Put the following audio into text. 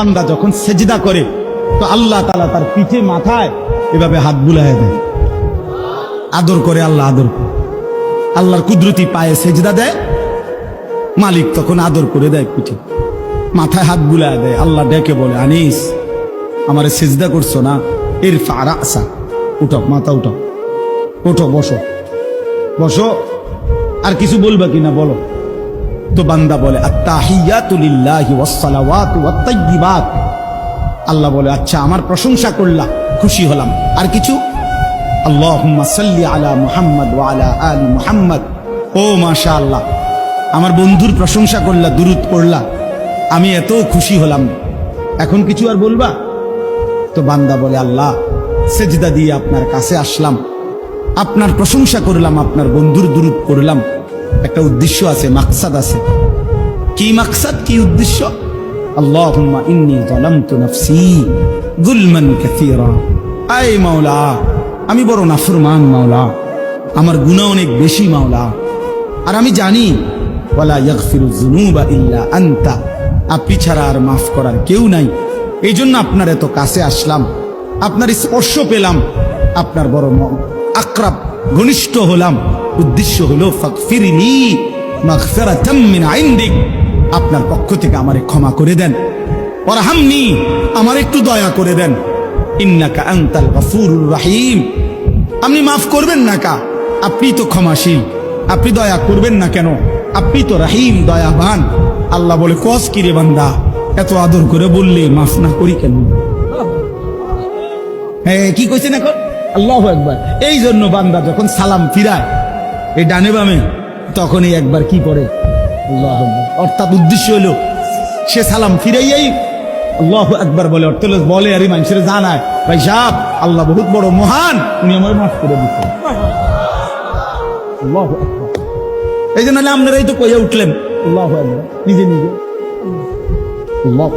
বান্দা যখন সেজদা করে, তো আল্লাহ তালা তার পিঠে, মাথায় এভাবে হাত বুলাই দেয়। আদর করে আল্লাহ আদর করে। আল্লাহর কুদরতি পায়ে সেজদা দেয়, মালিক তখন আদর করে দেয় পিঠে। মাথায় হাত বুলায় দেয়, আল্লাহ ডেকে বলে, আনিস, আমারে সেজদা করছ না? এর ফারা আসা উঠো, মাথা উঠো ওঠো, বসো। বসো, আর কিছু বলবা কিনা বলো? তো বান্দা বলে আল্লাহ বলে আচ্ছা আমার প্রশংসা করলা, খুশি হলাম। আর কিছু? সাল্লি আলা মুহাম্মদ মুহাম্মদ। ও মাশাআল্লাহ, আমার বন্ধুর প্রশংসা করলা, দুরুদ পড়লা। আমি এত খুশি হলাম। এখন কিছু আর বলবা? তো বান্দা বলে, আল্লাহ, সেজদা দিয়ে আপনার কাছে আসলাম। আপনার প্রশংসা করলাম, আপনার বন্ধুর দুরুদ করলাম একটা উদ্দেশ্য আছে, মাকসাদ আছে। কি মাকসাদ, কি উদ্দেশ্য? আল্লাহুম্মা ইন্নী যালামতু নাফসি যুলমান কাসীরা। আয় মাওলা, আমি বড় নাফরমান মাওলা। আমার গুনাহ অনেক বেশি মাওলা। আর আমি জানি, ওয়ালা ইয়াগফিরু যুনুবা ইল্লা আনতা। আপনি ছাড়া আর মাফ করার কেউ নাই। এই জন্য আপনার এত কাছে আসলাম। আপনার স্পর্শ পেলাম। আপনার বড় আক্রাব ঘনিষ্ঠ হলাম। উদ্দেশ্য হলো ফাকফিরনি আপনার পক্ষ থেকে আমারে ক্ষমা করে দেন। ওরহামনি আমার একটু দয়া করে দেন। ইন্নাকা আনতাল গফুরুর আপনি মাফ করবেন না কা? আপনি তো ক্ষমাশীল। আপনি দয়া করবেন না কেন? আপনি তো রাহিম, দয়াবান। আল্লাহ বলে, কস কিরে বান্দা? এত আদর করে বললে মাফ না করি কেন? হ্যাঁ কি কইছেন এখন? আল্লাহ একবার এই জন্য বান্দা যখন সালাম ফিরায় এই ডানে বামে, তখনই একবার কি করে? আল্লাহ অর্থাৎ উদ্দেশ্য হলো সে সালাম ফিরাইয়াই আল্লাহ একবার বলে। অর্থ বলে, আর মানুষের জানায় ভাই সাহ আল্লাহ বহুত বড় মহান, উনি আমার মাফ করে দিচ্ছেন। এই জন্য আপনারাই তো কইয়া উঠলেন। আল্লাহ নিজে নিজে। আল্লাহ।